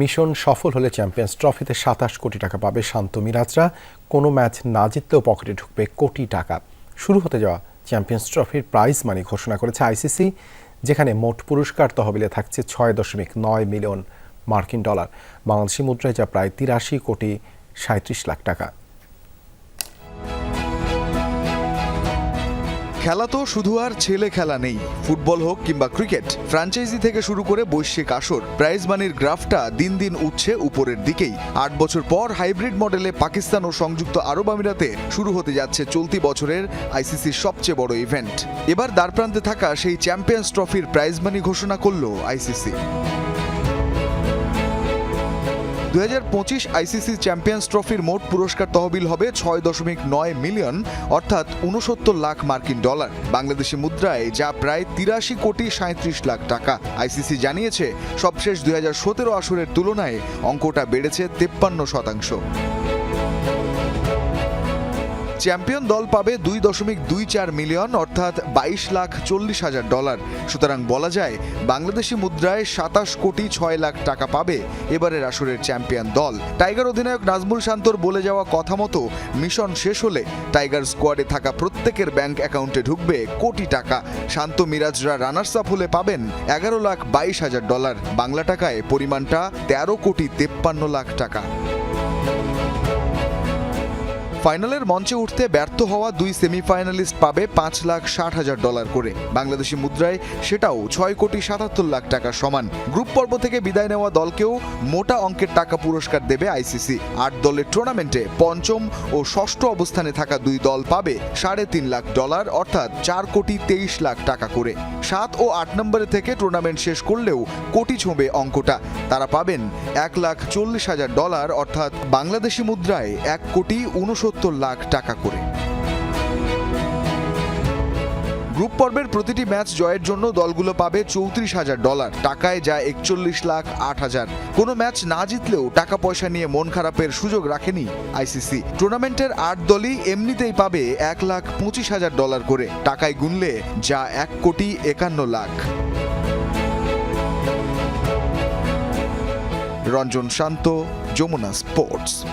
Mission সফল হলে champions ট্রফিতে সাতাশ কোটি টাকা পাবে শান্ত মিরাজরা। কোনো ম্যাচ না জিতলেও পকেটে ঢুকবে কোটি টাকা। শুরু হতে যাওয়া চ্যাম্পিয়ন্স ট্রফির প্রাইজ মানি ঘোষণা করেছে আইসিসি, যেখানে মোট পুরস্কার তহবিলে থাকছে ছয় দশমিক নয় মিলিয়ন মার্কিন ডলার। বাংলাদেশি মুদ্রায় যা প্রায় তিরাশি কোটি সাঁত্রিশ লাখ টাকা। খেলা তো শুধু আর ছেলে খেলা নেই। ফুটবল হোক কিংবা ক্রিকেট ফ্র্যাঞ্চাইজি থেকে শুরু করে বৈশ্বিক আসর, প্রাইজ মানির গ্রাফটা দিন দিন উঠছে উপরের দিকেই। আট বছর পর হাইব্রিড মডেলে পাকিস্তান ও সংযুক্ত আরব আমিরাতে শুরু হতে যাচ্ছে চলতি বছরের আইসিসির সবচেয়ে বড় ইভেন্ট। এবার দ্বারপ্রান্তে থাকা সেই চ্যাম্পিয়ন্স ট্রফির প্রাইজ মানি ঘোষণা করল আইসিসি। দু হাজার পঁচিশ আইসিসি চ্যাম্পিয়ন্স ট্রফির মোট পুরস্কার তহবিল হবে ছয় দশমিক নয় মিলিয়ন, অর্থাৎ উনসত্তর লাখ মার্কিন ডলার। বাংলাদেশি মুদ্রায় যা প্রায় তিরাশি কোটি সাঁত্রিশ লাখ টাকা। আইসিসি জানিয়েছে, সবশেষ দুই হাজার সতেরো আসরের তুলনায় অঙ্কটা বেড়েছে তেপ্পান্ন শতাংশ। চ্যাম্পিয়ন দল পাবে দুই দশমিক দুই চার মিলিয়ন, অর্থাৎ বাইশ লাখ চল্লিশ হাজার ডলার। সুতরাং বলা যায়, বাংলাদেশি মুদ্রায় সাতাশ কোটি ছয় লাখ টাকা পাবে এবারের আসরের চ্যাম্পিয়ন দল। টাইগার অধিনায়ক নাজমুল শান্তর বলে যাওয়া কথা মতো, মিশন শেষ হলে টাইগার স্কোয়াডে থাকা প্রত্যেকের ব্যাংক অ্যাকাউন্টে ঢুকবে কোটি টাকা। শান্ত মিরাজরা রানার্স আপ হলে পাবেন এগারো লাখ বাইশ হাজার ডলার। বাংলা টাকায় পরিমাণটা তেরো কোটি তেপ্পান্ন লাখ টাকা। ফাইনালের মঞ্চে উঠতে ব্যর্থ হওয়া দুই সেমিফাইনালিস্ট পাবে পাঁচ লাখ ষাট হাজার ডলার করে। বাংলাদেশি মুদ্রায় সেটাও ছয় কোটি সাতাত্তর লাখ টাকা সমান। গ্রুপ পর্ব থেকে বিদায় নেওয়া দলকেও মোটা অঙ্কের টাকা পুরস্কার দেবে আইসিসি। আট দলের টুর্নামেন্টে পঞ্চম ও ষষ্ঠ অবস্থানে থাকা দুই দল পাবে সাড়ে তিন লাখ ডলার, অর্থাৎ চার কোটি তেইশ লাখ টাকা করে। সাত ও আট নম্বরে থেকে টুর্নামেন্ট শেষ করলেও কোটি ছোঁবে অঙ্কটা। তারা পাবেন এক লাখ চল্লিশ হাজার ডলার, অর্থাৎ বাংলাদেশি মুদ্রায় এক কোটি উনসত্তর লাখ টাকা করে। গ্রুপ পর্বের প্রতিটি ম্যাচ জয়ের জন্য দলগুলো পাবে চৌত্রিশ হাজার ডলার। টাকায় যা একচল্লিশ লাখ আট হাজার। কোনো ম্যাচ না জিতলেও টাকা পয়সা নিয়ে মন খারাপের সুযোগ রাখেনি আইসিসি। টুর্নামেন্টের আট দলই এমনিতেই পাবে এক লাখ পঁচিশ হাজার ডলার করে। টাকায় গুনলে যা এক কোটি একান্ন লাখ। রঞ্জন শান্ত, যমুনা স্পোর্টস।